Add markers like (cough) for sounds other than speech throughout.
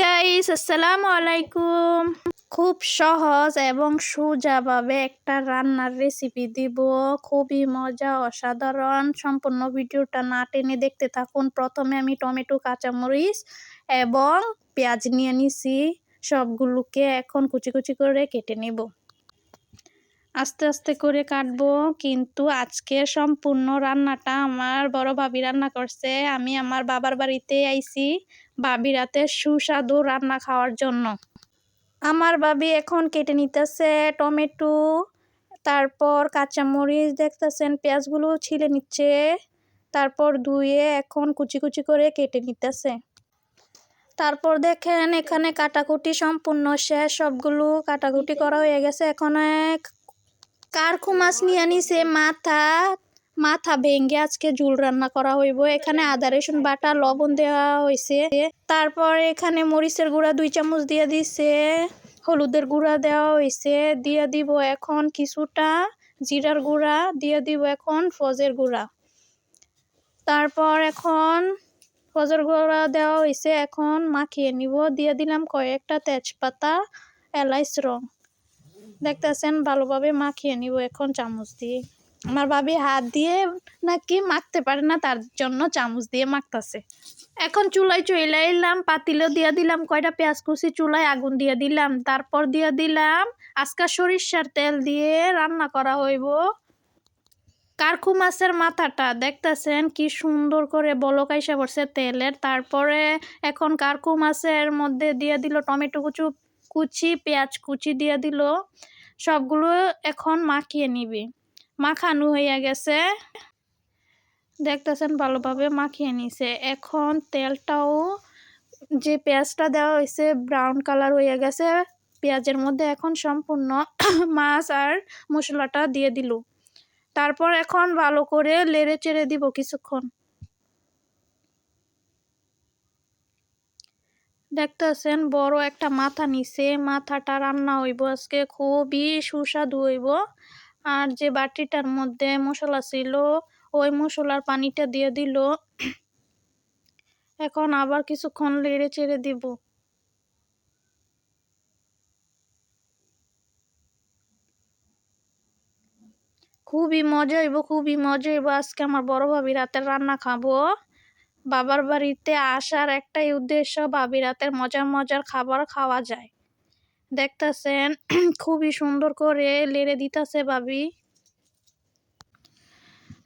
Guys আসসালামু আলাইকুম খুব সহজ এবং সোজাভাবে একটা রান্নার রেসিপি দিব। খুবই মজা, অসাধারণ। সম্পূর্ণ ভিডিওটা না টেনে দেখতে থাকুন। প্রথমে আমি টমেটো, কাঁচামরিচ এবং পেঁয়াজ নিয়ে নিছি। সবগুলোকে এখন কুচি কুচি করে কেটে নেব। আস্তে আস্তে করে কাটবো। কিন্তু আজকে সম্পূর্ণ রান্নাটা আমার বড় ভাবি রান্না করছে। আমি আমার বাবার বাড়িতে আইছি ভাবি রাতে সুস্বাদু রান্না খাওয়ার জন্য। আমার ভাবি এখন কেটে নিতেছে টমেটো, তারপর কাঁচামরিচ দেখতেছেন, পেঁয়াজগুলো ছিলে নিচ্ছে, তারপর ধুয়ে এখন কুচি কুচি করে কেটে নিতেছে। তারপর দেখেন এখানে কাটাকুটি সম্পূর্ণ শেষ, সবগুলো কাটাকুটি করা হয়ে গেছে। এখন কারখু মাছ নিয়ে নিছে মাথা মাথা ভেঙে আজকে ঝুল রান্না করা হইব। এখানে আদা, রসুন, বাটা, লবণ দেওয়া হয়েছে তারপর এখানে মরিচের গুঁড়া দুই চামচ দিয়ে দিছে, হলুদের গুঁড়া দেওয়া হয়েছে দিয়ে দিব এখন কিছুটা জিরার গুঁড়া, দিয়ে দিব এখন ফজের গুঁড়া। তারপর এখন ফজর গুঁড়া দেওয়া হয়েছে এখন মাখিয়ে নিব। দিয়ে দিলাম কয়েকটা তেজপাতা, এলাইচ রং। দেখতেছেন, ভালোভাবে মাখিয়ে নিব এখন চামচ দিয়ে। আমার ভাবি হাত দিয়ে নাকি মাখতে পারে না, তার জন্য চামচ দিয়ে মাখতেছে। এখন চুলায় চলে এলাম, পাতিলেও দিয়ে দিলাম কয়টা পেঁয়াজ কুচি, চুলায় আগুন দিয়ে দিলাম। তারপর দিয়ে দিলাম আজকা সরিষার তেল দিয়ে রান্না করা হইব। কারখু মাছের মাথাটা, দেখতেছেন কি সুন্দর করে বলকাইসা পড়ছে তেলের। তারপরে এখন কারখু মাছের মধ্যে দিয়ে দিল টমেটো কুচু কুচি, পেঁয়াজ কুচি দিয়ে দিল। সবগুলো এখন মাখিয়ে নিবি। মাখানো হয়ে গেছে। দেখতেছেন ভালোভাবে মাখিয়ে নিছে। এখন তেলটাও যে পেঁয়াজটা দেওয়া হয়েছে ব্রাউন কালার হয়ে গেছে। পেঁয়াজের মধ্যে এখন সম্পূর্ণ (coughs) মাছ আর মশলাটা দিয়ে দিল। তারপর এখন ভালো করে লেড়ে চেড়ে দিব কিছুক্ষণ। দেখতেছেন, বড় একটা মাথা নিছে, মাথাটা রান্না হইব আজকে, খুবই সুস্বাদু হইব। আর যে বাটিটার মধ্যে মশলা ছিল, ওই মশলার পানিটা দিয়ে দিল। এখন আবার কিছুক্ষণ লেড়ে চেড়ে দিব। খুবই মজা হইব, খুবই মজা হইব। আজকে আমার বড় ভাবি রাতের রান্না খাব। বাবার বাড়িতে আসার একটাই উদ্দেশ্য ভাবি রাতের মজার মজার খাবার খাওয়া যায়। দেখতেছেন, (clears throat) খুবই সুন্দর করে লেড়ে দিতেছে ভাবি।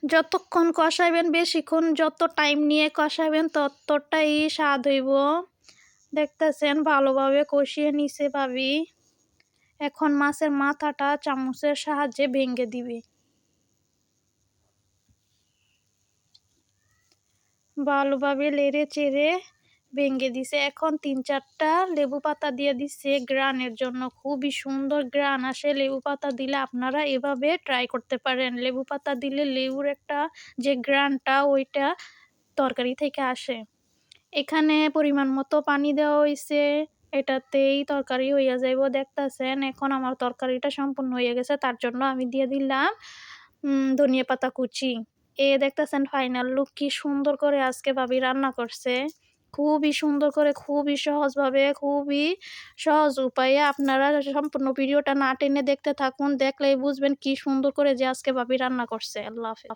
যতক্ষণ কষাইবেন বেশিক্ষণ, যত টাইম নিয়ে কষাইবেন ততটাই স্বাদ হইব। দেখতেছেন, ভালোভাবে কষিয়ে নিছে ভাবি। এখন মাছের মাথাটা চামচের সাহায্যে ভেঙে দিবে। ভালোভাবে লেড়ে চেড়ে ভেঙে দিছে। এখন তিন চারটা লেবু পাতা দিয়ে দিচ্ছে গ্রানের জন্য। খুবই সুন্দর গ্রান। আসে লেবু পাতা দিলে আপনারা এভাবে ট্রাই করতে পারেন। লেবু পাতা দিলে লেবুর একটা যে গ্রানটা, ওইটা তরকারি থেকে আসে। এখানে পরিমাণ মতো পানি দেওয়া হয়েছে এটাতেই তরকারি হইয়া যাইব, দেখতেছেন। এখন আমার তরকারিটা সম্পূর্ণ হয়ে গেছে, তার জন্য আমি দিয়ে দিলাম ধনিয়া পাতা কুচি। এ দেখতেছেন ফাইনাল লুক কি সুন্দর করে আজকে ভাবি রান্না করছে। খুবই সুন্দর করে, খুবই সহজভাবে, খুবই সহজ উপায়ে আপনারা সম্পূর্ণ ভিডিওটা না টেনে দেখতে থাকুন, দেখলেই বুঝবেন কি সুন্দর করে যে আজকে ভাবি রান্না করছে। আল্লাহ হাফিজ।